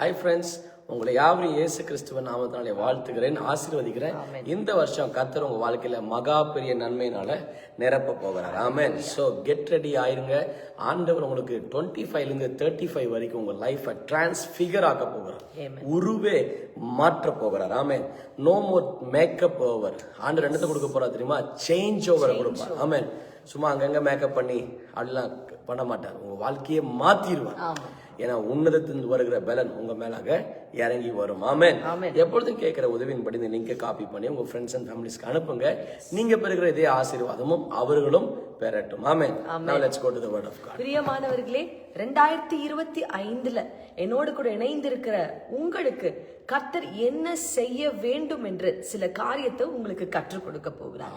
Hi friends உங்களை யாவரையும் இயேசு கிறிஸ்துவ நாமத்தினாலே வாழ்த்துகிறேன் ஆசீர்வதிக்கிறேன். இந்த வருஷம் கர்த்தர் உங்க வாழ்க்கையில மகா பெரிய நன்மையினால நிரப்ப போகிறார். ஆமென் ஸோ கெட் ரெடி ஆயிருங்க. ஆண்டவர் உங்களுக்கு டுவெண்ட்டி ஃபைவ்லேருந்து தேர்ட்டி ஃபைவ் வரைக்கும் உங்க லைஃபை டிரான்ஸ்ஃபிகர் ஆக்க போகிறார். உருவே மாற்ற போகிறார். Amen no more makeup over ஆண்டு ரெண்டத்தை கொடுக்க போறா தெரியுமா? சேஞ்ச் ஓவர் கொடுப்பார். ஆமென் சும்மா அங்கங்க மேக்கப் பண்ணி அப்படிலாம் பண்ண மாட்டார். உங்க வாழ்க்கையை மாத்திடுவார் ஏன்னா உன்னதத்திலிருந்து வருகிற பலன் உங்க மேலாக இறங்கி வரும். ஆமென். எப்பொழுதும் கேட்கிற உதவியின்படி இந்த லிங்கை காப்பி பண்ணி உங்க ஃப்ரெண்ட்ஸ் அண்ட் ஃபேமிலிஸ்க்கு அனுப்புங்க. நீங்க பெறுகிற இதே ஆசீர்வாதமும் அவர்களும் பெறட்டும் ஆமென் now let's go to the word of god. பிரியமானவர்களே ரெண்டாயிரத்தி இருபத்தி ஐந்துல என்னோடு கூட இணைந்திருக்கிற உங்களுக்கு கர்த்தர் என்ன செய்ய வேண்டும் என்று சில காரியத்தை உங்களுக்கு கற்றுக் கொடுக்க போகிறார்.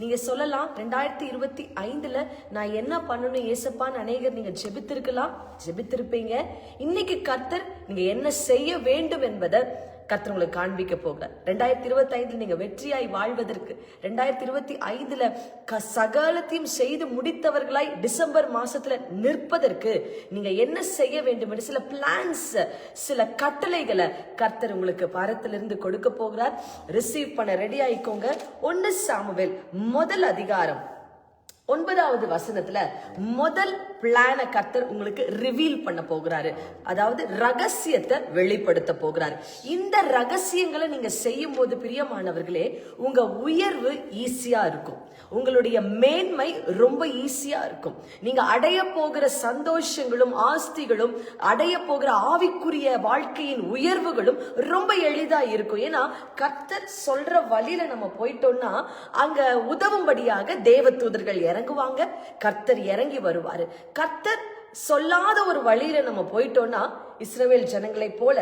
நீங்க சொல்லலாம் ரெண்டாயிரத்தி இருபத்தி ஐந்துல நான் என்ன பண்ணணும்? ஏசப்பான்னு அநேகர் நீங்க ஜெபித்திருக்கலாம் ஜெபித்திருப்பீங்க. இன்னைக்கு கர்த்தர் நீங்க என்ன செய்ய வேண்டும் என்பதை கர்த்தர் உங்களுக்கு காண்பிக்க போகிறார் ரெண்டாயிரத்தி இருபத்தி ஐந்தில் நீங்கள் வெற்றியாய் வாழ்வதற்கு ரெண்டாயிரத்தி இருபத்தி ஐந்தில் க சகலத்தையும் செய்து முடித்தவர்களாய் டிசம்பர் மாதத்தில் நிற்பதற்கு நீங்கள் என்ன செய்ய வேண்டும் என்று சில பிளான்ஸ் சில கட்டளைகளை கர்த்தர் உங்களுக்கு பாரத்திலிருந்து கொடுக்க போகிறார். ரிசீவ் பண்ண ரெடி ஆயிக்கோங்க. ஒன்று சாமுவேல் முதல் அதிகாரம் ஒன்பதாவது வசனத்துல முதல் பிளான கர்த்தர் உங்களுக்கு ரிவீல் பண்ண போகிறாரு. அதாவது ரகசியத்தை வெளிப்படுத்த போகிறாரு. இந்த ரகசியங்களை நீங்க செய்யும் போது பிரியமானவர்களே உங்க உயர்வு ஈஸியா இருக்கும். உங்களுடைய மேன்மை ரொம்ப ஈஸியா இருக்கும். நீங்க அடைய போகிற சந்தோஷங்களும் ஆஸ்திகளும் அடைய போகிற ஆவிக்குரிய வாழ்க்கையின் உயர்வுகளும் ரொம்ப எளிதா இருக்கும். ஏன்னா கர்த்தர் சொல்ற வழியில நம்ம போயிட்டோம்னா அங்க உதவும்படியாக தேவதூதர்கள் இறங்குவாங்க. கர்த்தர் இறங்கி வருவார். கர்த்தர் சொல்லாத ஒரு வழியில நம்ம போயிட்டோம்னா இஸ்ரவேல் ஜனங்களை போல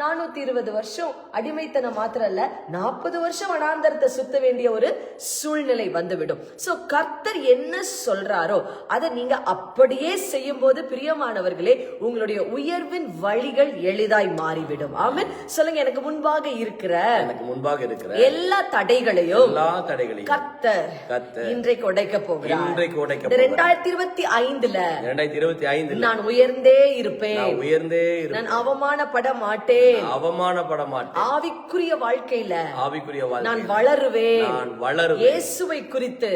நானூத்தி இருபது வருஷம் அடிமைத்தனம் மாத்திரம் இல்ல நாற்பது வருஷம் வனாந்தரத்தை சுத்த வேண்டிய ஒரு சூழ்நிலை வந்துவிடும். சோ கர்த்தர் என்ன சொல்றாரோ அதை நீங்க அப்படியே செய்யும் போது பிரியமானவர்களே உங்களுடைய உயர்வின் வழிகள் எளிதாய் மாறிவிடும். ஆமென். சொல்லுங்க எனக்கு முன்பாக இருக்கிற எனக்கு முன்பாக இருக்கிற எல்லா தடைகளையும் எல்லா தடைகளையும் கர்த்தர் கர்த்தர் இன்றைக்கு உடைக்க போகிறார். இன்றைக்கு உடைக்க ரெண்டாயிரத்தி இருபத்தி ஐந்துல இரண்டாயிரத்தி இருபத்தி ஐந்துல நான் உயர்ந்தே இருப்பேன். நான் உயர்ந்தே. நான் அவமானப்பட மாட்டேன் அவமானப்பட மாட்டேன் ஆவிக்குரிய வாழ்க்கையில ஆவிக்குரிய நான் வளருவேன். நான் வளருவேன். இயேசுவை குறித்து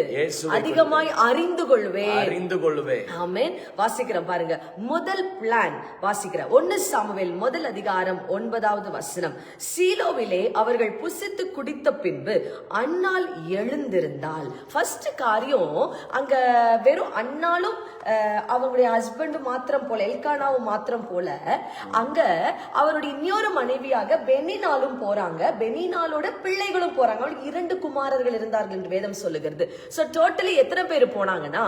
அதிகமாய் அறிந்து கொள்வேன் அறிந்து கொள்ளுவேன் ஆமென். வாசிக்கிறேன் பாருங்க. முதல் பிளான் வாசிக்கிறேன். ஒன்னு சாமுவேல் முதல் அதிகாரம் ஒன்பதாவது வசனம். சீலோவிலே அவர்கள் புசித்து குடித்த பின்பு அன்னாள் எழுந்திருந்தாள். ஃபர்ஸ்ட் காரியம் அங்க வெறும் அஹ், அவங்களுடைய ஹஸ்பண்டும் மாத்திரம் போல எல்கானாவும் மாத்திரம் போல அங்க அவருடைய இன்னொரு மனைவியாக பெனினாலும் போறாங்க. பெனினாலோட பிள்ளைகளும் போறாங்க. அவளுக்கு இரண்டு குமாரர்கள் இருந்தார்கள் என்று வேதம் சொல்லுகிறது. சோ டோட்டலி எத்தனை பேர் போனாங்கன்னா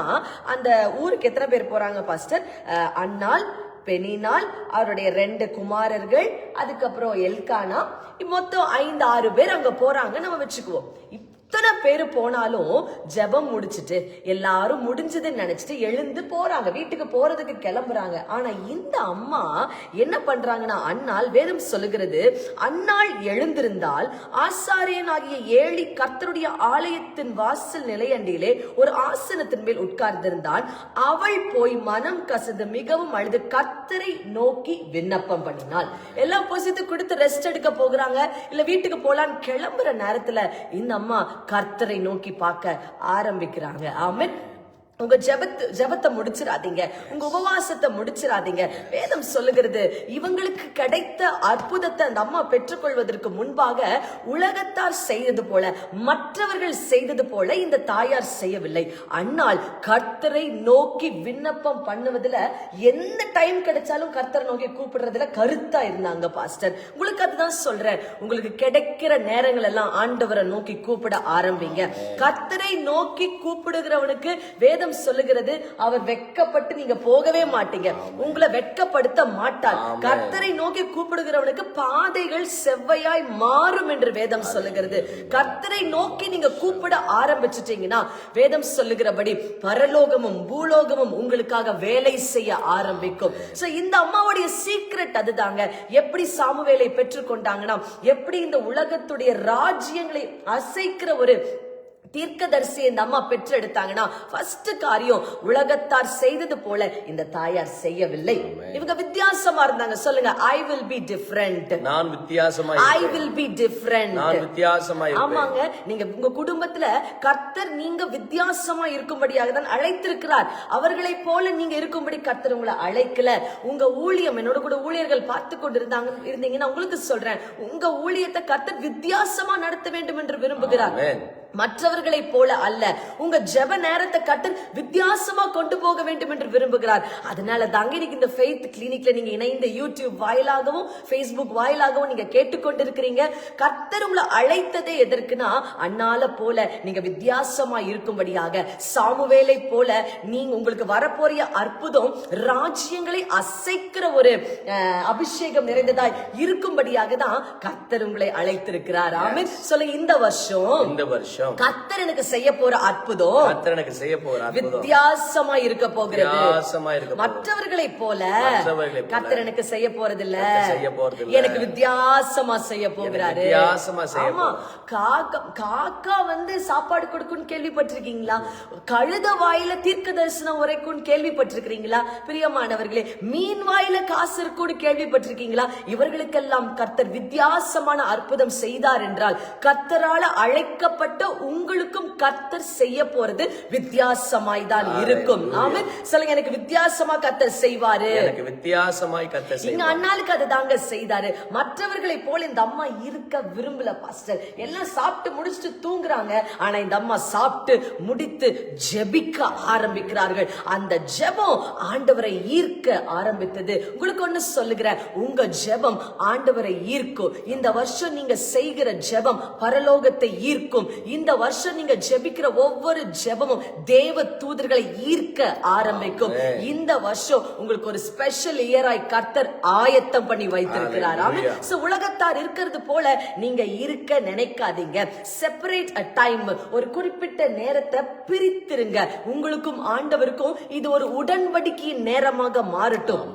அந்த ஊருக்கு எத்தனை பேர் போறாங்க பாஸ்டர் அஹ், பெனினால் அவருடைய ரெண்டு குமாரர்கள் அதுக்கப்புறம் எல்கானா மொத்தம் ஐந்து ஆறு பேர் அங்க போறாங்க நம்ம வச்சுக்குவோம். எத்தனை பேர் போனாலும் ஜெபம் முடிச்சிட்டு எல்லாரும் முடிஞ்சதுன்னு நினைச்சிட்டு எழுந்து போறாங்க. வீட்டுக்கு போறதுக்கு கிளம்புறாங்க. ஆனா இந்த அம்மா என்ன பண்றாங்கன்னா அன்னால் வேதம் சொல்லுகிறது அன்னாள் எழுந்திருந்தால் ஆசாரியனாகிய ஏழி கர்த்தருடைய ஆலயத்தின் வாசல் நிலையண்டியிலே ஒரு ஆசனத்தின் மேல் உட்கார்ந்திருந்தாள் அவள் போய் மனம் கசந்து மிகவும் அழுது கர்த்தரை நோக்கி விண்ணப்பம் பண்ணினாள். எல்லாம் பொசித்து கொடுத்து ரெஸ்ட் எடுக்க போகிறாங்க. இல்ல வீட்டுக்கு போலான்னு கிளம்புற நேரத்துல இந்த அம்மா கர்த்தரை நோக்கி பார்க்க ஆரம்பிக்கிறாங்க. ஆமென். உங்க ஜெபத்து ஜெபத்தை முடிச்சிடாதீங்க உங்க உபவாசத்தை முடிச்சிடாதீங்க வேதம் சொல்லுகிறது இவங்களுக்கு கிடைத்த அற்புதத்தை அந்த அம்மா பெற்றுக்கொள்வதற்கு முன்பாக உலகத்தார் செய்தது போல மற்றவர்கள் செய்தது போல இந்த தாயார் செய்யவில்லை. அன்னால் கர்த்தரை நோக்கி விண்ணப்பம் பண்ணுவதுல எந்த டைம் கிடைச்சாலும் கர்த்தரை நோக்கி கூப்பிடுறதுல கருத்தா இருந்தாங்க பாஸ்டர். உங்களுக்கு அதுதான் சொல்றேன். உங்களுக்கு கிடைக்கிற நேரங்கள் எல்லாம் ஆண்டவரை நோக்கி கூப்பிட ஆரம்பிங்க. கர்த்தரை நோக்கி கூப்பிடுகிறவனுக்கு வேதம் சொல்லுகிறது அவர் வெட்கப்பட்டு நீங்க போகவே மாட்டீங்க. உங்களை வெட்கப்படுத்த மாட்டார். கர்த்தரை நோக்கி கூப்பிடுகிறவனுக்கு பாதைகள் செவ்வையாய் மாறும் என்று வேதம் சொல்லுகிறது. கர்த்தரை நோக்கி நீங்க கூப்பிட ஆரம்பிச்சிட்டீங்கன்னா வேதம் சொல்லுகிறபடி பரலோகமும் பூலோகமும் உங்களுக்காக வேலை செய்ய ஆரம்பிக்கும். சோ இந்த அம்மாவுடைய சீக்ரெட் அதுதாங்க. எப்படி சாமுவேலை பெற்றுக்கொண்டாங்கன்னா எப்படி இந்த உலகத்துடைய ராஜ்யங்களை அசைக்கிற ஒரு தீர்க்கதரிசி இந்த அம்மா பெற்றெடுத்தாங்கன்னா ஃபர்ஸ்ட் காரியம் உலகத்தார் செய்தது போல இந்த தாயார் செய்யவில்லை. இவங்க வித்தியாசமா இருந்தாங்க. சொல்லுங்க ஐ வில் பி டிஃப்ரெண்ட் நான் வித்தியாசமா ஐ. வில் பி டிஃப்ரெண்ட் நான் வித்தியாசமா ஆமாங்க நீங்க உங்க குடும்பத்துல கர்த்தர் நீங்க வித்தியாசமா இருக்கும்படியாக தான் அழைத்திருக்கிறார். அவர்களைப் போல நீங்க இருக்கும்படி கர்த்தர் உங்களை அழைக்கல. உங்க ஊழியம் என்னோட கூட ஊழியர்கள் பார்த்து கொண்டு இருந்தாங்க இருந்தீங்கன்னா உங்களுக்கு சொல்றேன் உங்க ஊழியத்தை கர்த்தர் வித்தியாசமா நடத்த வேண்டும் என்று விரும்புகிறார். மற்றவர்களைப் போல அல்ல. உங்க ஜெப நேரத்தை கர்த்தர் வித்தியாசமா கொண்டு போக வேண்டும் என்று விரும்புகிறார். அதனால தாங்க இன்னைக்கு இந்த ஃபெய்த் கிளினிக்ல நீங்க இணைந்த யூடியூப் வாயிலாகவும் ஃபேஸ்புக் வாயிலாகவும் நீங்க கேட்டுக்கொண்டிருக்கிறீங்க. கர்த்தர் உங்களை அழைத்ததே எதற்குனா அண்ணால போல நீங்க வித்தியாசமா இருக்கும்படியாக. சாமுவேலை போல நீங்க உங்களுக்கு வரப்போறிய அற்புதம் ராஜ்யங்களை அசைக்கிற ஒரு அபிஷேகம் நிறைந்ததாய் இருக்கும்படியாக தான் கர்த்தர் உங்களை அழைத்திருக்கிறார். ஆமென். சொல்லுங்க இந்த வருஷம். இந்த வருஷம் கர்த்தர் எனக்கு செய்ய போற அற்புதம் கர்த்தர் எனக்கு செய்ய போற வித்தியாசமா இருக்க போகிறது. வித்தியாசமா இருக்க போகுது. மற்றவர்களைப் போல கர்த்தர் எனக்கு செய்ய போறதில்ல. கர்த்தர் செய்ய போறதில்ல. எனக்கு வித்தியாசமா செய்ய போகிறாரு. வித்தியாசமா செய்ய ஆமா. காக்கா காக்கா வந்து சாப்பாடு கொடுக்கும்னு கேள்விப்பட்டிருக்கீங்களா? கழுத வாயில தீர்க்க தரிசனம் உரைக்கும்னு கேள்விப்பட்டிருக்கிறீங்களா? பிரியமானவர்களே மீன் வாயில காசு இருக்கும்னு கேள்விப்பட்டிருக்கீங்களா? இவர்களுக்கெல்லாம் கர்த்தர் வித்தியாசமான அற்புதம் செய்தார் என்றால் கர்த்தரால அழைக்கப்பட்ட உங்களுக்கும் கர்த்தர் செய்ய போறது வித்தியாசமாய் தான் இருக்கும் ஆமா சொல்லுங்க எனக்கு வித்தியாசமா கர்த்தர் செய்வாரு. எனக்கு வித்தியாசமாய் கர்த்தர் செய்ய எங்க அண்ணாளுக்கு அது தாங்க செய்தாரு. மற்றவர்களை போல இந்த அம்மா இருக்க விரும்பல பாஸ்டர் எல்லாம் சாப்பிட்டு முடிச்சுட்டு தூங்குறாங்க. ஆனா இந்த அம்மா சாப்பிட்டு முடித்து ஜெபிக்க ஆரம்பிக்கிறார்கள். அந்த ஜெபம் ஆண்டவரை ஈர்க்க ஆரம்பித்தது. உங்களுக்கு ஒண்ணு சொல்லுகிறேன். உங்க ஜெபம் ஆண்டவரை ஈர்க்கும். இந்த வருஷம் நீங்க செய்கிற ஜெபம் பரலோகத்தை ஈர்க்கும். இந்த வருஷம் நீங்க ஜெபிக்கிற ஒவ்வொரு ஜெபமும் தேவ தூதர்களை ஈர்க்க ஆரம்பிக்கும். இந்த வருஷம் உங்களுக்கு ஒரு ஸ்பெஷல் இயராய் கர்த்தர் ஆயத்தம் பண்ணி வைத்திருக்கிறார். So, உலகத்தார் இருக்கிறது போல நீங்க இருக்க நினைக்காதீங்க. செப்பரேட் அ டைம் ஒரு குறிப்பிட்ட நேரத்தை பிரித்திருங்க. உங்களுக்கும் ஆண்டவருக்கும் இது ஒரு உடன்படிக்கையின் நேரமாக மாறட்டும்.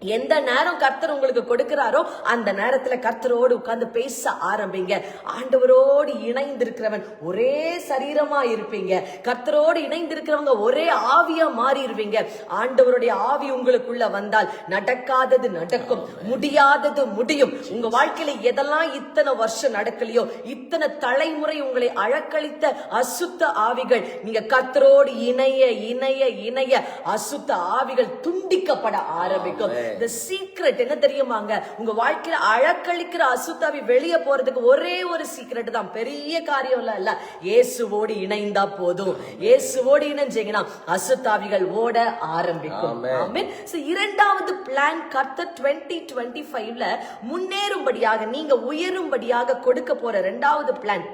எந்த நேரம் கர்த்தர் உங்களுக்கு கொடுக்கிறாரோ அந்த நேரத்துல கர்த்தரோடு உட்கார்ந்து பேச ஆரம்பிங்க. ஆண்டவரோடு இணைந்திருக்கிறவன் ஒரே சரீரமா இருப்பீங்க. கர்த்தரோடு இணைந்திருக்கிறவங்க ஒரே ஆவியா மாறிடுவீங்க. ஆண்டவருடைய ஆவி உங்களுக்குள்ள வந்தால் நடக்காதது நடக்கும். முடியாதது முடியும். உங்க வாழ்க்கையில எதெல்லாம் இத்தனை வருஷம் நடக்கலையோ இத்தனை தலைமுறை உங்களை அழக்களித்த அசுத்த ஆவிகள் நீங்க கர்த்தரோடு இணைய இணைய இணைய அசுத்த ஆவிகள் துண்டிக்கப்பட ஆரம்பிக்கும். இந்த சீக்ரெட் என்ன தெரியுமாங்க? உங்க வாழ்க்கையில அழக்களிக்கிற அசுத்தாவி வெளியே போறதுக்கு ஒரே ஒரு சீக்ரெட் தான். பெரிய காரியம் இல்ல. இல்ல இயேசுவோடு இணைந்தா போதும். இயேசுவோடு இணைஞ்சீங்கன்னா அசுத்தாவிகள் ஓட ஆரம்பிக்கும். ஆமென். So, இரண்டாவது பிளான் கர்த்தர் 2025 ல முன்னேறும்படியாக நீங்க உயரும்படியாக கொடுக்க போற இரண்டாவது பிளான்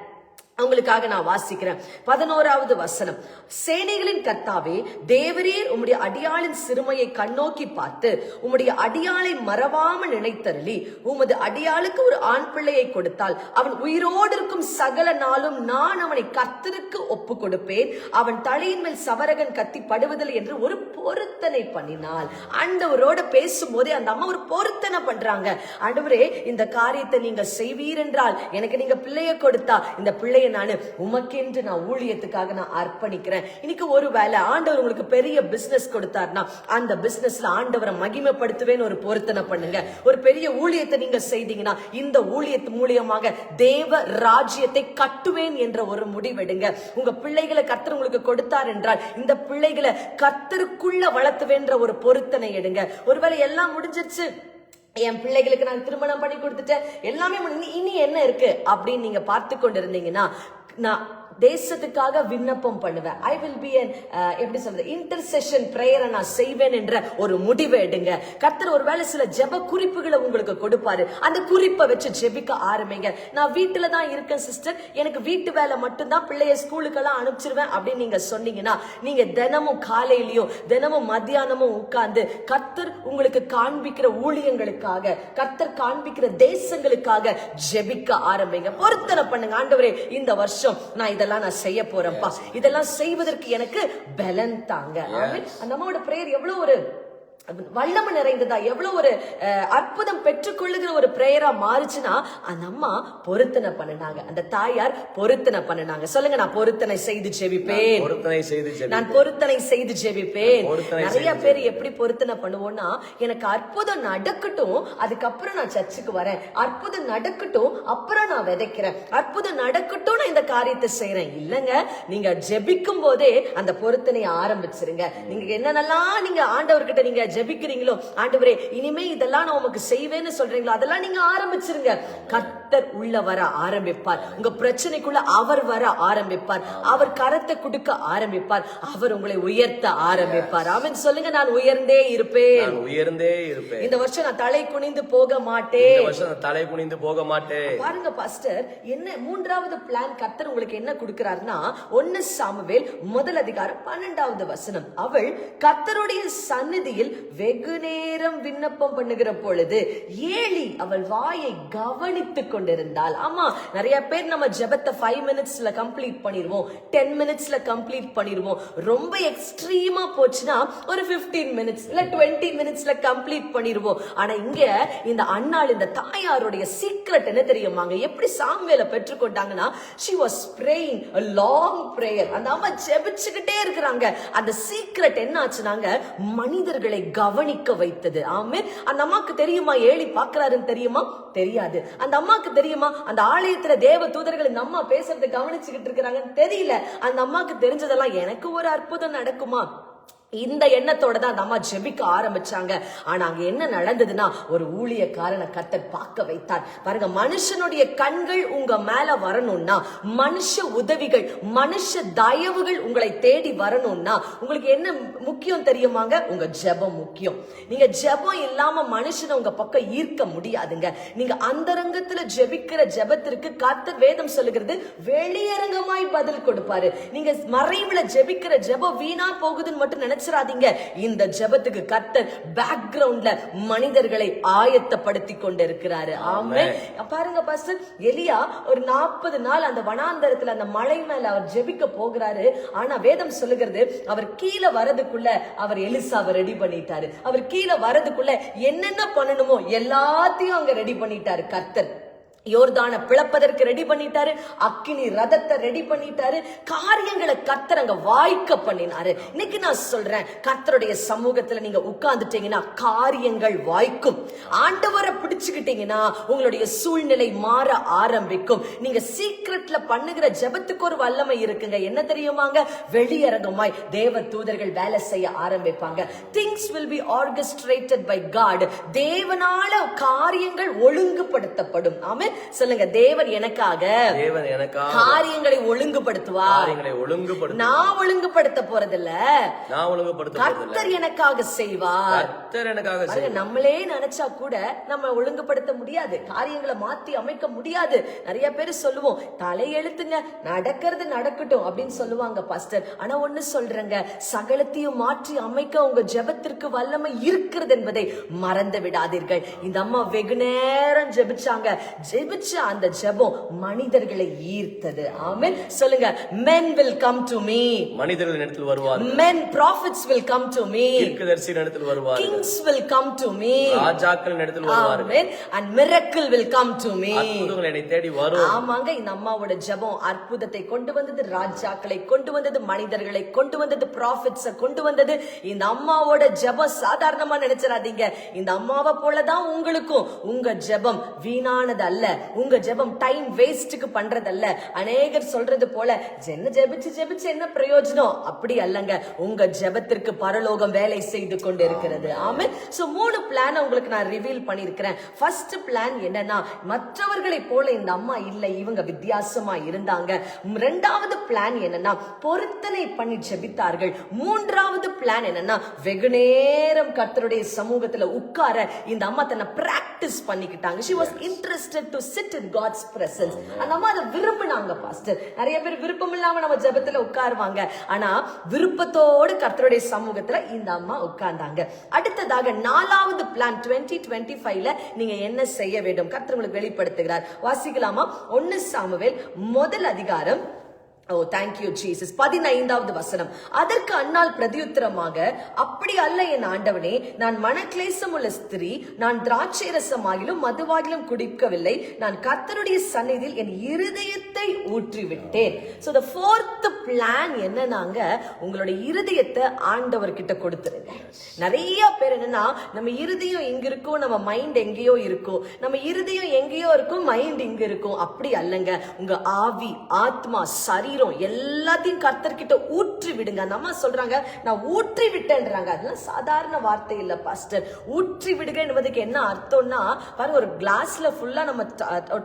உங்களுக்காக நான் வாசிக்கிறேன். பதினோராவது வசனம். சேனைகளின் கர்த்தாவே தேவரீர் உம்முடைய அடியாளின் சிறுமையை கண்ணோக்கி பார்த்து உம்முடைய அடியாளை மறவாமல் நினைத்தருளி உமது அடியாளுக்கு ஒரு ஆண் பிள்ளையை கொடுத்தால் அவன் உயிரோடு இருக்கும் சகல நாளும் நான் அவனை கர்த்தருக்கு ஒப்பு கொடுப்பேன். அவன் தலையின் மேல் சவரகன் கத்தி படுவதில் என்று ஒரு பொருத்தனை பண்ணினாள். ஆண்டவரோட பேசும்போதே அந்த அம்மா ஒரு பொருத்தனை பண்றாங்க. ஆண்டவரே இந்த காரியத்தை நீங்க செய்வீர் என்றால் எனக்கு நீங்க பிள்ளைய கொடுத்தா இந்த பிள்ளை வேலையை நான் உமக்கென்று நான் ஊழியத்துக்காக நான் அர்ப்பணிக்கிறேன். இன்னைக்கு ஒரு வேலை ஆண்டவர் உங்களுக்கு பெரிய பிசினஸ் கொடுத்தாருன்னா அந்த பிசினஸ்ல ஆண்டவரை மகிமைப்படுத்துவேன்னு ஒரு பொருத்தனை பண்ணுங்க. ஒரு பெரிய ஊழியத்தை நீங்க செய்தீங்கன்னா இந்த ஊழியத்து மூலியமாக தேவ ராஜ்யத்தை கட்டுவேன் என்ற ஒரு முடிவெடுங்க. உங்க பிள்ளைகளை கர்த்தர் உங்களுக்கு கொடுத்தார் என்றால் இந்த பிள்ளைகளை கர்த்தருக்குள்ள வளர்த்துவேன்ற ஒரு பொருத்தனை எடுங்க. ஒருவேளை எல்லாம் முடிஞ்சிருச்சு. என் பிள்ளைகளுக்கு நான் திருமணம் பண்ணி கொடுத்துட்டேன். எல்லாமே இனி என்ன இருக்கு? அப்படின்னு நீங்க பார்த்து கொண்டு இருந்தீங்கன்னா நான் தேசத்துக்காக விண்ணப்பம் பண்ணுவேன். I will be an uh, எப்படி சொல்றது இன்டர்செஷன் பிரேயரை நான் செய்வேன் என்ற ஒரு முடிவை எடுங்க. கர்த்தர் ஒருவேளை சில ஜெப குறிப்புகளை உங்களுக்கு கொடுப்பாரு. அந்த குறிப்பை வச்சு ஜெபிக்க ஆரம்பிங்க. நான் வீட்டுல தான் இருக்கேன் சிஸ்டர் எனக்கு வீட்டு வேலை மட்டும்தான் பிள்ளைய ஸ்கூலுக்கெல்லாம் அனுப்பிச்சிருவேன் அப்படின்னு நீங்க சொன்னீங்கன்னா நீங்க தினமும் காலையிலயும் தினமும் மத்தியானமும் உட்கார்ந்து கர்த்தர் உங்களுக்கு காண்பிக்கிற ஊழியங்களுக்காக கர்த்தர் காண்பிக்கிற தேசங்களுக்காக ஜெபிக்க ஆரம்பிங்க. பொருத்தனை பண்ணுங்க. ஆண்டவரே இந்த வருஷம் நான் இதெல்லாம் நான் செய்ய போறேன்ப்பா. இதெல்லாம் செய்வதற்கு எனக்கு பலன் தாங்க. அந்த அம்மாவோட பிரேயர் எவ்வளவு ஒரு வல்லமை நிறைந்ததா? எவ்வளவு ஒரு அற்புதம் பெற்றுக்கொள்ளுகிற ஒரு பிரேயரா மாறுச்சுன்னா அந்த அம்மா பொருத்தனை பண்ணினாங்க. அந்த தாயார் பொருத்தனை பண்ணினாங்க. சொல்லுங்க நான் பொருத்தனை செய்து ஜெபிப்பேன். பொருத்தனை செய்து. நான் பொருத்தனை செய்து ஜெபிப்பேன். நிறைய பேர் எப்படி பொருத்தனை பண்ணுவோம்னா எனக்கு அற்புதம் நடக்கட்டும் அதுக்கப்புறம் நான் சர்ச்சுக்கு வரேன். அற்புதம் நடக்கட்டும் அப்புறம் நான் விதைக்கிறேன். அற்புதம் நடக்கட்டும் நான் இந்த காரியத்தை செய்யறேன் இல்லங்க நீங்க ஜெபிக்கும் போதே அந்த பொருத்தனையை ஆரம்பிச்சிருங்க. நீங்க என்னென்னலாம் நீங்க ஆண்டவர்கிட்ட நீங்க ஜெபிக்கிறீங்களோ? ஆண்டவரே இனிமே இதெல்லாம் நான் உமக்கு செய்வேன்னு சொல்றீங்களோ? அதெல்லாம் நீங்க ஆரம்பிச்சிருங்க. கர்த்தர் உள்ள வர ஆரம்பிப்பார். உங்க பிரச்சனைக்குள்ள அவர் வர ஆரம்பிப்பார். அவர் கரத்தை கொடுக்க ஆரம்பிப்பார். அவர் உங்களை உயர்த்த ஆரம்பிப்பார். அவன் சொல்லுங்க நான் உயர்ந்தே இருப்பேன். உயர்ந்தே இருப்பேன். இந்த வருஷம் நான் தலை குனிந்து போக மாட்டேன். இந்த வருஷம் நான் தலை குனிந்து போக மாட்டேன். பாருங்க பாஸ்டர் என்ன மூன்றாவது பிளான் கர்த்தர் உங்களுக்கு என்ன கொடுக்கிறாருன்னா ஒன்னு சாமுவேல் முதல் அதிகாரம் பன்னெண்டாவது வசனம். அவள் கர்த்தருடைய சந்நிதியில் வெகு நேரம் விண்ணப்பம் பண்ணுகிற பொழுது ஏலி அவள் வாயை கவனித்துக் கொண்டிருந்தால். ஆமா நிறைய பேர் நம்ம ஜபத்தை ஃபைவ் மினிட்ஸ்ல கம்ப்ளீட் பண்ணிடுவோம் டென் மினிட்ஸ்ல கம்ப்ளீட் பண்ணிடுவோம் ரொம்ப எக்ஸ்ட்ரீமா போச்சுன்னா ஒரு 15 மினிட்ஸ் இல்ல டுவெண்ட்டி மினிட்ஸ்ல கம்ப்ளீட் பண்ணிடுவோம் ஆனா இங்க இந்த அண்ணாள் இந்த தாயாருடைய சீக்ரெட் என்ன தெரியுமாங்க? எப்படி சாமுவேல பெற்றுக்கொண்டாங்கன்னா she was praying a long prayer. அந்த அம்மா ஜெபிச்சுக்கிட்டே இருக்கிறாங்க. அந்த சீக்ரெட் என்ன ஆச்சுனாங்க? மனிதர்களை கவனிக்க வைத்தது. ஆமே அந்த அம்மாக்கு தெரியுமா? ஏழி பாக்குறாருன்னு தெரியுமா? தெரியாது. அந்த அம்மாக்கு தெரியுமா? அந்த ஆலயத்துல தேவ தூதர்கள் இந்த அம்மா பேசுறதை கவனிச்சுக்கிட்டு இருக்கிறாங்கன்னு தெரியல. அந்த அம்மாக்கு தெரிஞ்சதெல்லாம் எனக்கு ஒரு அற்புதம் நடக்குமா? இந்த எண்ணத்தோட தான் அந்த அம்மா ஜெபிக்க ஆரம்பிச்சாங்க. ஆனா அங்க என்ன நடந்ததுன்னா ஒரு ஊழியக்காரனை கத்தர் பார்க்க வைத்தார். பாருங்க மனுஷனுடைய கண்கள் உங்க மேல வரணும்னா மனுஷ உதவிகள் மனுஷ தயவுகள் உங்களை தேடி வரணும்னா உங்களுக்கு என்ன முக்கியம் தெரியுமாங்க? உங்க ஜெபம் முக்கியம். நீங்க ஜெபம் இல்லாம மனுஷனை உங்க பக்கம் ஈர்க்க முடியாதுங்க. நீங்க அந்தரங்கத்துல ஜெபிக்கிற ஜெபத்திற்கு கர்த்தர் வேதம் சொல்லுகிறது வெளியரங்கமாய் பதில் கொடுப்பாரு. நீங்க மறைவுல ஜெபிக்கிற ஜெபம் வீணா போகுதுன்னு மட்டும் நினைச்சிடாதீங்க இந்த ஜெபத்துக்கு கர்த்தர் பேக்ரவுண்ட்ல மனிதர்களை ஆயத்தப்படுத்தி கொண்டிருக்கிறாரு. ஆமே பாருங்க பாஸ்டர் எலியா ஒரு நாற்பது நாள் அந்த வனாந்தரத்துல அந்த மலை மேல அவர் ஜெபிக்க போகிறாரு. ஆனா வேதம் சொல்லுகிறது அவர் கீழே வரதுக்குள்ள அவர் எலிசாவை ரெடி பண்ணிட்டாரு. அவர் கீழே வரதுக்குள்ள என்னென்ன பண்ணணுமோ எல்லாத்தையும் அங்க ரெடி பண்ணிட்டாரு கர்த்தர். யோர்தான பிளப்பதற்கு ரெடி பண்ணிட்டாரு. அக்கினி ரதத்தை ரெடி பண்ணிட்டாரு. காரியங்களை கர்த்தர் அங்க வாய்க்க பண்ணினாரு. இன்னைக்கு நான் சொல்றேன் கத்தருடைய சமூகத்துல நீங்க உட்கார்ந்துட்டீங்கன்னா காரியங்கள் வாய்க்கும். ஆண்டவரை பிடிச்சுக்கிட்டீங்கன்னா உங்களுடைய சூழ்நிலை மாற ஆரம்பிக்கும். நீங்க சீக்கிரட்ல பண்ணுகிற ஜெபத்துக்கு ஒரு வல்லமை இருக்குங்க. என்ன தெரியுமாங்க? வெளியரங்கமாய் தேவ தூதர்கள் வேலை செய்ய ஆரம்பிப்பாங்க. Things will be orchestrated by God தேவனால காரியங்கள் ஒழுங்குபடுத்தப்படும். ஆமே சொல்லுங்க தேவன் எனக்காக தேவன் எனக்காக காரியங்களை ஒழுங்குபடுத்துவார். காரியங்களை ஒழுங்குபடுத்த நான் ஒழுங்குபடுத்த போறதில்ல. நான் ஒழுங்குபடுத்த கர்த்தர் எனக்காக செய்வார். கர்த்தர் எனக்காக பாருங்க செய்வார். நம்மளே நினைச்சா கூட நம்ம ஒழுங்குபடுத்த முடியாது. காரியங்களை மாத்தி அமைக்க முடியாது. நிறைய பேர் சொல்லுவோம் தலையெழுத்துங்க நடக்கிறது நடக்கட்டும் அப்படின்னு சொல்லுவாங்க பாஸ்டர். ஆனா ஒண்ணு சொல்றேங்க சகலத்தையும் மாற்றி அமைக்க உங்க ஜெபத்திற்கு வல்லமை இருக்கிறது என்பதை மறந்து விடாதீர்கள். இந்த அம்மா வெகு நேரம் ஜெபிச்சாங்க. ஜெபிச்ச அந்த ஜெபம் மனிதர்களை ஈர்த்தது. ஆமென். சொல்லுங்க men will come to me. மனிதர்கள் இடத்தில் வருவார் men prophets will come to me. தீர்க்கதரிசியின் இடத்தில் வருவார் kings will come to me. ராஜாக்கள் இடத்தில் வருவார் Amen. And miracle will come to me. அற்புதங்கள் என்னை தேடி வரும். ஆமாங்க இந்த அம்மாவோட ஜெபம் அற்புதத்தை கொண்டு வந்தது ராஜாக்களை கொண்டு வந்தது மனிதர்களை கொண்டு வந்தது ப்ராஃபிட்ஸ கொண்டு வந்தது. இந்த அம்மாவோட ஜெபம் சாதாரணமா நினைச்சிடாதீங்க இந்த அம்மாவை போலதான் உங்களுக்கும். உங்க ஜெபம் வீணானது அல்ல உங்க ஜெபம் டைம் வேஸ்ட்டுக்கு பண்றதல்ல. அநேகர் சொல்றது போல என்ன ஜெபிச்சு ஜெபிச்சு என்ன பிரயோஜனம்? அப்படி அல்லங்க உங்க ஜெபத்திற்கு பரலோகம் வேலை செய்து கொண்டு இருக்கிறது ஆமே சோ மூணு பிளான் உங்களுக்கு நான் ரிவீல் பண்ணிருக்கிறேன். ஃபர்ஸ்ட் பிளான் என்னன்னா மற்றவர்களை போல இந்த அம்மா இல்லை இவங்க வித்தியாசமா இருந்தாங்க. ரெண்டாவது பிளான் என்னன்னா பொருத்தனை பண்ணி ஜெபித்தார்கள். மூன்றாவது பிளான் என்னன்னா வெகு நேரம் கர்த்தருடைய சமூகத்துல உட்கார இந்த அம்மா தன்னை பிராக்டிஸ் பண்ணிக்கிட்டாங்க. She was interested to sit in God's presence அந்த அம்மா அதை விரும்பினாங்க பாஸ்டர் நிறைய பேர் விருப்பம் இல்லாம நம்ம ஜெபத்துல உட்காருவாங்க. ஆனா விருப்பத்தோடு கர்த்தருடைய சமூகத்துல இந்த அம்மா உட்கார்ந்தாங்க. அடுத்ததாக நாலாவது பிளான் 2025 டுவெண்ட்டி ஃபைவ்ல நீங்க என்ன செய்ய வேண்டும்? கர்த்தர் உங்களுக்கு வெளிப்படுத்துகிறார். வாசிக்கலாமா? ஒன்னு சாமுவேல் முதல் அதிகாரம் ஓ தேங்க்யூ ஜீசஸ் பதினைந்தாவது வசனம். அதற்கு அன்னால் பிரதியுத்தரமாக அப்படி அல்ல என் ஆண்டவனே நான் மனக்லேசம் உள்ள ஸ்திரீ நான் திராட்சை ரசமாகிலும் மதுவாகிலும் குடிக்கவில்லை. நான் கர்த்தருடைய சந்நிதியில் என் இருதயத்தை ஊற்றி விட்டேன் த ஃபோர்த் பிளான் என்னன்னாங்க உங்களுடைய இருதயத்தை ஆண்டவர்கிட்ட கொடுத்துருங்க. நிறைய பேர் என்னன்னா நம்ம இருதயம் இங்க இருக்கும் நம்ம மைண்ட் எங்கேயோ இருக்கும் நம்ம இருதயம் எங்கேயோ இருக்கும் மைண்ட் இங்க இருக்கும் அப்படி அல்லங்க உங்க ஆவி ஆத்மா சரீரம் எல்லாத்தையும் கர்த்தர்கிட்ட ஊற்றி விடுங்க. அந்த அம்மா சொல்றாங்க நான் ஊற்றி விட்டேன்றாங்க. அதெல்லாம் சாதாரண வார்த்தை இல்லை பாஸ்டர் ஊற்றி விடுங்க என்பதுக்கு என்ன அர்த்தம்னா பாரு ஒரு கிளாஸ்ல ஃபுல்லா நம்ம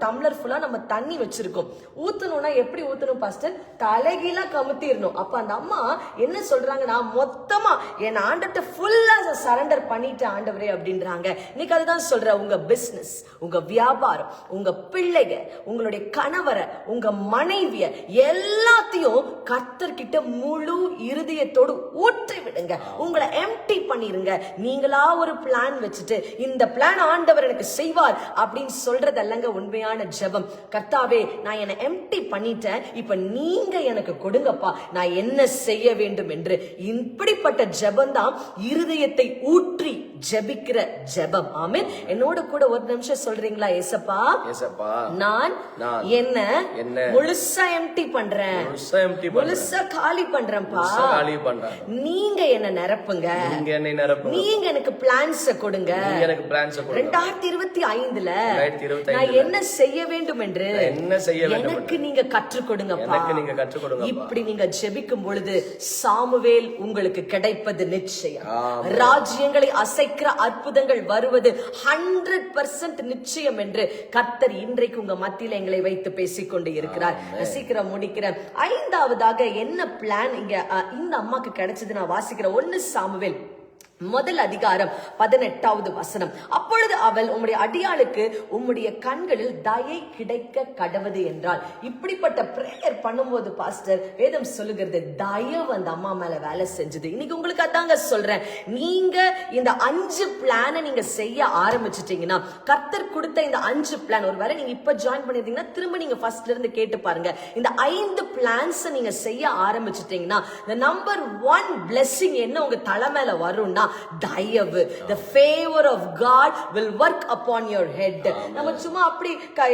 டம்ளர் ஃபுல்லா நம்ம தண்ணி வச்சிருக்கோம். ஊத்தணும்னா எப்படி ஊத்தணும் பாஸ்டர் தலைகீழா கமுத்திடணும் அப்ப அந்த அம்மா என்ன சொல்றாங்கன்னா மொத்தமா என் ஆண்டத்தை ஃபுல்லா சரண்டர் பண்ணிட்டு ஆண்டவரே அப்படின்றாங்க. இன்னைக்கு அதுதான் சொல்ற உங்க பிசினஸ் உங்க வியாபாரம் உங்க பிள்ளைக உங்களுடைய கணவரை உங்க மனைவிய எல்லாத்தையும் கர்த்தர்கிட்ட முழு இருதயத்தோடு ஊற்றி விடுங்க உங்களை எம்டி பண்ணிருங்க. நீங்களா ஒரு பிளான் வச்சுட்டு இந்த பிளான் ஆண்டவர் எனக்கு செய்வார் அப்படின்னு சொல்றது அல்லங்க உண்மையான ஜெபம். கர்த்தாவே நான் என்னை எம்டி பண்ணிட்டேன். இப்ப நீங்க எனக்கு கொடுங்கப்பா. நான் என்ன செய்ய வேண்டும் என்று. இப்படிப்பட்ட ஜெபம் தான் இருதயத்தை ஊற்றி ஜெபிக்கிற ஜெபம். ஆமென். என்னோட கூட ஒரு நிமிஷம் சொல்றீங்களா ஏசப்பா? ஏசப்பா. நான் என்ன என்ன முழுசா எம்டி பண்றேன்? பண்றேன். முழுசா காலி பண்றேன்ப்பா. முழுசா காலி பண்றேன். நீங்க என்ன நிரப்புங்க. நீங்க என்னை நிரப்புங்க. நீங்க எனக்கு பிளான்ஸ் கொடுங்க. நீங்க எனக்கு பிளான்ஸ் கொடுங்க. ரெண்டாயிரத்தி இருபத்தி ஐந்துல ரெண்டாயிரத்தி இருபத்தி நான் என்ன செய்ய வேண்டும் என்று நான் என்ன செய்ய வேண்டும் எனக்கு நீங்க கற்றுக் கொடுங்கப்பா. எனக்கு நீங்க கற்றுக். இப்படி நீங்க ஜெபிக்கும் பொழுது சாமுவேல் உங்களுக்கு கிடைப்பது நிச்சயம். ராஜ்யங்களை அசைக்கிற அற்புதங்கள் வருவது ஹண்ட்ரட் பர்சன்ட் நிச்சயம் என்று கர்த்தர் இன்றைக்கு உங்க மத்தியில எங்களை வைத்து பேசிக் கொண்டு இருக்கிறார் சீக்கிரம் முடிக்கிறேன் ஐந்தாவதாக என்ன பிளான் இங்க இந்த அம்மாக்கு கிடைச்சது நான் வாசிக்கிறேன் ஒன்னு சாமுவேல். முதல் அதிகாரம் பதினெட்டாவது வசனம். அப்பொழுது அவள் உம்முடைய அடியாளுக்கு உம்முடைய கண்களில் தயை கிடைக்க கடவுது என்றால் இப்படிப்பட்ட பிரேயர் பண்ணும்போது பாஸ்டர் வேதம் சொல்லுகிறது தயவு அந்த அம்மா மேல வேலை செஞ்சது. இன்னைக்கு உங்களுக்கு அதாங்க சொல்றேன். நீங்க இந்த அஞ்சு பிளானை நீங்க செய்ய ஆரம்பிச்சிட்டீங்கன்னா கர்த்தர் கொடுத்த இந்த அஞ்சு பிளான் ஒருவேளை நீங்க இப்ப ஜாயின் பண்ணிருந்தீங்கன்னா திரும்ப நீங்க ஃபர்ஸ்ட்ல இருந்து கேட்டு பாருங்க. இந்த ஐந்து பிளான்ஸ் நீங்க செய்ய ஆரம்பிச்சிட்டீங்கன்னா இந்த நம்பர் ஒன் blessing என்ன உங்க தலை மேல வரும்னா தயவு. The favor of god will work upon your head. நம்ம சும்மா அப்படி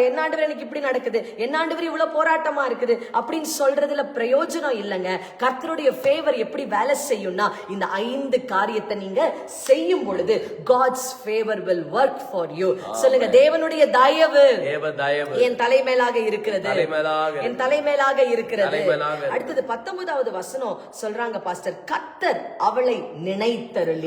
என்னாண்டவர் எனக்கு இப்படி நடக்குது? என்னாண்டவர் இவ்வளவு போராட்டமா இருக்குது? அப்படின்னு சொல்றதுல பிரயோஜனம் இல்லைங்க. கர்த்தருடைய ஃபேவர் எப்படி வேலை செய்யும்னா இந்த ஐந்து காரியத்தை நீங்க செய்யும் பொழுது God's favour will work for you. சொல்லுங்க தேவனுடைய தயவு. என் தலைமேலாக இருக்கிறது. என் தலைமேலாக இருக்கிறது. அடுத்தது பத்தொன்பதாவது வசனம் சொல்றாங்க பாஸ்டர் கத்தர் அவளை நினைத்தருளி.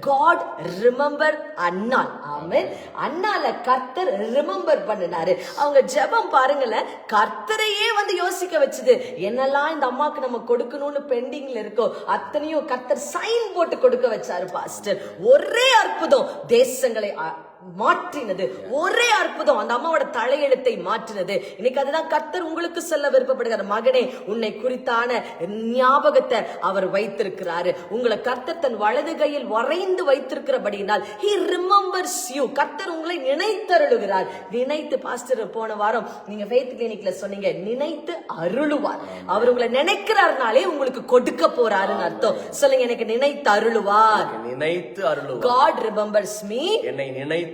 காட் ரிமெம்பர் அண்ணாள் ஆமென். அண்ணால கர்த்தர் ரிமெம்பர் பண்ணினாரு. அவங்க ஜெபம் பாருங்களேன் கர்த்தரையே வந்து யோசிக்க வச்சது. என்னெல்லாம் இந்த அம்மாக்கு நம்ம கொடுக்கணும்னு பெண்டிங்ல இருக்கோ அத்தனையும் கர்த்தர் சைன் போட்டு கொடுக்க வச்சாரு பாஸ்டர் ஒரே அற்புதம். தேசங்களை மாற்றினது. ஒரே அற்புதம் அந்த அம்மாவோட தலையெழுத்தை மாற்றினது. இன்னைக்கு அதுதான் கர்த்தர் உங்களுக்கு சொல்ல விருப்பப்படுகிறார். மகனே உன்னை குறித்தான ஞாபகத்தை அவர் வைத்திருக்கிறாரு. உங்களை கர்த்தர் தன் வலது கையில் வரைந்து வைத்திருக்கிறபடியினால் he remembers you. கர்த்தர் உங்களை நினைத்தருளுகிறார். நினைத்து பாஸ்டர் போன வாரம் நீங்க ஃபெய்த் கிளினிக்ல சொன்னீங்க நினைத்து அருளுவார். அவர் உங்களை நினைக்கிறார்னாலே உங்களுக்கு கொடுக்க போறாருன்னு அர்த்தம். சொல்லுங்க எனக்கு நினைத்து அருளுவார். நினைத்து அருளுவார். God remembers me. என்னை நினைத்து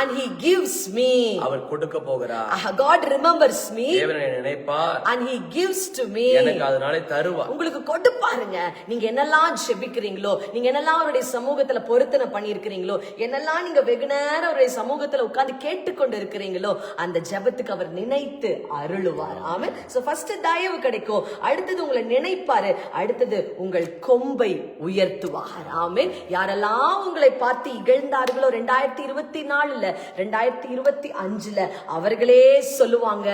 and he gives me. அவர் கொடுக்க போகிறார். God remembers me. தேவனை நினைப்பார். And he gives to me. எனக்கு அதனாலே தருவார். உங்களுக்கு கொடுப்பாருங்க நீங்க என்னெல்லாம் ஜெபிக்கிறீங்களோ நீங்க என்னெல்லாம் அவருடைய சமூகத்துல பொருத்தனை பண்ணியிருக்கிறீங்களோ என்னெல்லாம் நீங்க வெகு நேரம் அவருடைய சமூகத்துல உட்கார்ந்து கேட்டுக்கொண்டு இருக்கிறீங்களோ அந்த ஜெபத்துக்கு அவர் நினைத்து அருளுவார். ஆமென் சோ ஃபர்ஸ்ட் தயவு கிடைக்கும். அடுத்தது உங்களை நினைப்பாரு. அடுத்தது உங்கள் கொம்பை உயர்த்துவார். ஆமென் யாரெல்லாம் உங்களை பார்த்து இகழ்ந்தார்களோ ரெண்டாயிரத்தி இருபத்தி நாலுல ரெண்டாயிரத்தி இருபத்தி அஞ்சுல அவர்களே சொல்லுவாங்க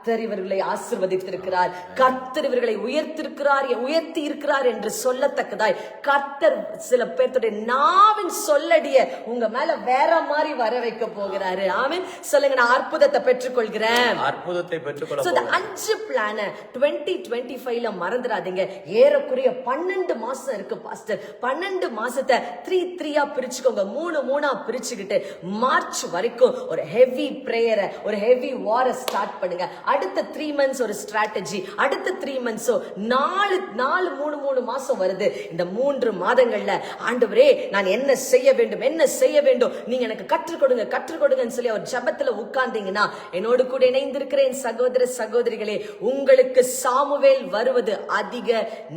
கர்த்தர் இவர்களை ஆசிர்வதித்திருக்கிறார். கர்த்தர் இவர்களை உயர்த்திருக்கிறார் உயர்த்தி இருக்கிறார் என்று சொல்லத்தக்கதாய் கர்த்தர் சில பேர்த்துடைய நாவின் சொல்லடிய உங்க மேல வேற மாதிரி வர வைக்க போகிறாரு. ஆமென். சொல்லுங்க நான் அற்புதத்தை பெற்றுக்கொள்கிறேன். அற்புதத்தை பெற்றுக்கொள்ள அஞ்சு பிளான டுவெண்ட்டி டுவெண்ட்டி ஃபைவ்ல மறந்துடாதீங்க. ஏறக்குறைய பன்னெண்டு மாசம் இருக்கு பாஸ்டர் பன்னெண்டு மாசத்தை த்ரீ த்ரீயா பிரிச்சுக்கோங்க. மூணு மூணா பிரிச்சுக்கிட்டு மார்ச் வரைக்கும் ஒரு ஹெவி பிரேயரை ஒரு ஹெவி வார ஸ்டார்ட் பண்ணுங்க. அடுத்த த்ரீ மந்த்ஸ் ஒரு ஸ்ட்ராட்டஜி அடுத்த த்ரீ மந்த்ஸோ நாலு நாலு மூணு மூணு மாசம் வருது. இந்த மூன்று மாதங்கள்ல ஆண்டவரே நான் என்ன செய்ய வேண்டும் என்ன செய்ய வேண்டும்? நீங்க எனக்கு கற்றுக் கொடுங்க கற்றுக் கொடுங்கன்னு சொல்லி அவர் ஜெபத்துல உட்கார்ந்தீங்கன்னா என்னோடு கூட இணைந்திருக்கிற என் சகோதர சகோதரிகளே உங்களுக்கு சாமுவேல் வருவது அதிக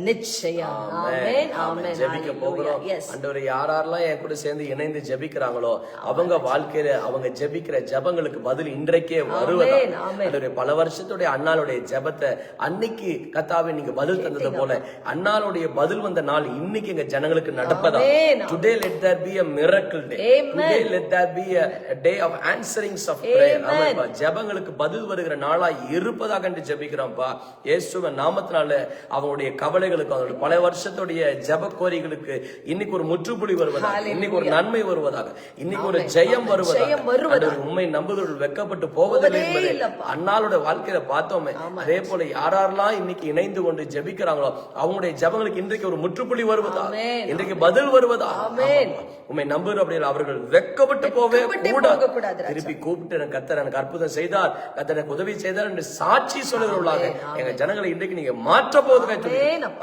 நிச்சயம். யாரெல்லாம் என் கூட சேர்ந்து இணைந்து ஜெபிக்கிறாங்களோ அவங்க வாழ்க்கையில அவங்க ஜெபிக்கிற ஜெபங்களுக்கு பதில் இன்றைக்கே வருவதா? பல வருஷத்துடைய அண்ணாளுடைய ஜெபத்தை அன்னைக்கு கத்தாவே நீங்க பதில் தந்தது போல அண்ணாளுடைய பதில் வந்த நாள் இன்னைக்கு எங்க ஜனங்களுக்கு நடப்பதா. Today let there be miracle day. Amen. Today let there be day of answerings of prayer. ஆமென்ப்பா. ஜெபங்களுக்கு பதில் வருகிற நாளா இருப்பதாக என்று ஜெபிக்கிறோம்ப்பா. இயேசுவின் நாமத்தினால அவங்களுடைய கவலைகளுக்கு அவங்களுடைய பல வருஷத்துடைய ஜெப கோரிகளுக்கு இன்னைக்கு ஒரு முற்றுப்புள்ளி வருவதாக இன்னைக்கு ஒரு நன்மை வருவதாக இன்னைக்கு ஒரு ஜெயம் வருவதாக. உண்மை நம்புகிறவர்கள் வெக்கப்பட்டு போவதில்லை போவதே என்பதை இல்லப்பா. வாழ்க்கையில பார்த்தோமே அதே போல யாரெல்லாம் இன்னைக்கு இணைந்து கொண்டு ஜெபிக்கிறாங்களோ அவங்களுடைய ஜெபங்களுக்கு இன்றைக்கு ஒரு முற்றுப்புள்ளி வருவதா. இன்றைக்கு பதில் வருவதா. உண்மை நம்புகிற அப்படின்னா அவர்கள் வெக்கப்பட்டு போவே ராஜா. திருப்பி கூப்பிட்டு எனக்கு கத்தர் எனக்கு அற்புதம் செய்தார் கத்தர் எனக்கு உதவி செய்தார் என்று சாட்சி சொல்லுகிறவர்களாக எங்க ஜனங்களை இன்றைக்கு நீங்க மாற்ற அப்பா.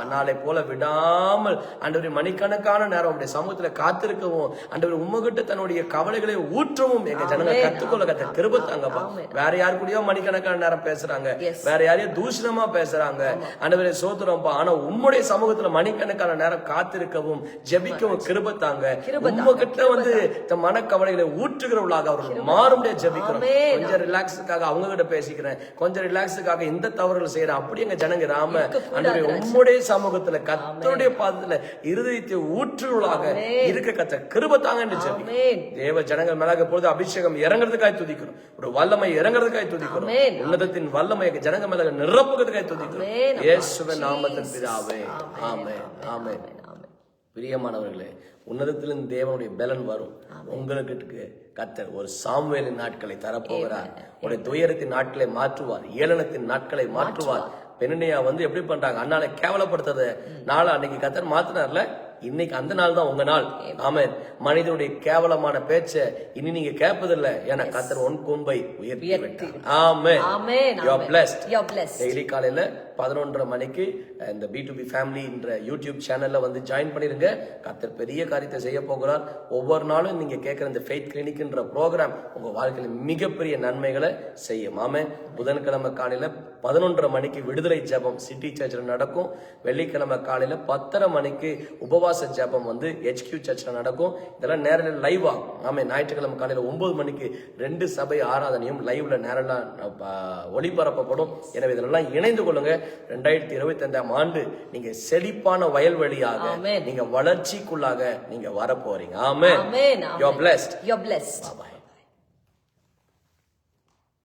அன்னாலை போல விடாமல் ஆண்டவரே மணிக்கணக்கான நேரம் உடைய சமூகத்துல காத்திருக்கவும் ஆண்டவர் உம்மகிட்ட தன்னுடைய கவலைகளை ஊற்றவும் எங்க ஜனங்களை. கத்துக்கொள்ள கத்த கிருபத்தாங்கப்பா வேற யாரு கூடயோ மணிக்கணக்கான நேரம் பேசுறாங்க. வேற யாரையோ தூஷணமா பேசுறாங்க. ஆண்டவரே சோத்துறோம்ப்பா ஆனா உம்முடைய சமூகத்துல மணிக்கணக்கான நேரம் காத்திருக்கவும் ஜெபிக்கவும் கிருபத்தாங்க. உம்மகிட்ட வந்து மனக்கவலைகளை ஊற்றுகிறவர்களாக அவர்கள் மாறும்படியா ஜெபிக்கிறோம். கொஞ்சம் ரிலாக்ஸுக்காக அவங்க கிட்ட பேசிக்கிறேன். கொஞ்சம் ரிலாக்ஸுக்காக இந்த தவறுகள் செய்யறேன் அப்படி எங்க ஜனங்க ராம ஆண்டவரே. உம்முடைய சமூகத்துல கத்தருடைய பாதத்துல இருதயத்தை ஊற்றுகளாக இருக்க கத்த கிருபத்தாங்க தேவ ஜனங்கள் மேலாக பொழுது அபிஷேகம் இறங்குறதுக்காய் துதிக்கிறோம். ஒரு வல்லமை இறங்குறதுக்காய் துதிக்கிறோம். ஆமென். உன்னதத்தின் வல்லமை ஜனங்க மேலாக நிரப்புகிறதுக்காய் துதிக்கிறோம். இயேசுவின் நாமத்தின் பிதாவே. ஆமென், ஆமென். பிரியமானவர்களே உன்னதத்திலிருந்து தேவனுடைய பலன் வரும். உங்களுக்கு கத்தர் ஒரு சாமுவேலின் நாட்களை தரப்போகிறார். ஒரு துயரத்தின் நாட்களை மாற்றுவார். ஏளனத்தின் நாட்களை மாற்றுவார். பெண்ணையா வந்து எப்படி பண்றாங்க? அண்ணாலை கேவலப்படுத்தத நாளை அன்னைக்கு கத்தர் மாத்தினார்ல? இன்னைக்கு அந்த நாள் தான் உங்க நாள். ஆமென். மனிதனுடைய கேவலமான பேச்ச இனி நீங்க கேட்பதில்ல ஏன்னா கத்தர் உன் கொம்பை உயர்த்தி blessed. You're blessed. டெய்லி காலையில பதினொன்றரை மணிக்கு இந்த பி டு பி ஃபேமிலின்ற யூடியூப் சேனல்ல வந்து ஜாயின் பண்ணிருங்க. கத்தர் பெரிய காரியத்தை செய்ய போகிறார். ஒவ்வொரு நாளும் நீங்க கேட்கிற இந்த ஃபெய்த் கிளினிக்ன்ற ப்ரோக்ராம் உங்க வாழ்க்கையில மிகப்பெரிய நன்மைகளை செய்யும். ஆமே புதன்கிழமை காலையில பதினொன்றரை மணிக்கு விடுதலை ஜெபம் சிட்டி சர்ச்சில் நடக்கும். வெள்ளிக்கிழமை காலையில பத்தரை மணிக்கு உபவாச ஜெபம் வந்து HQ சர்ச்சில் நடக்கும். இதெல்லாம் நேரில் லைவ் ஆகும் ஆமே ஞாயிற்றுக்கிழமை காலையில ஒன்பது மணிக்கு ரெண்டு சபை ஆராதனையும் லைவ்ல அஹ், ஒளிபரப்பப்படும். எனவே இதெல்லாம் இணைந்து கொள்ளுங்க. ரெண்டாயிரத்தி இருபத்தி ஐந்தாம் ஆண்டு நீங்க செழிப்பான வயல்வெளியாக. நீங்க வளர்ச்சிக்குள்ளாக நீங்க வர போறீங்க you amen. Blessed blessed. Bye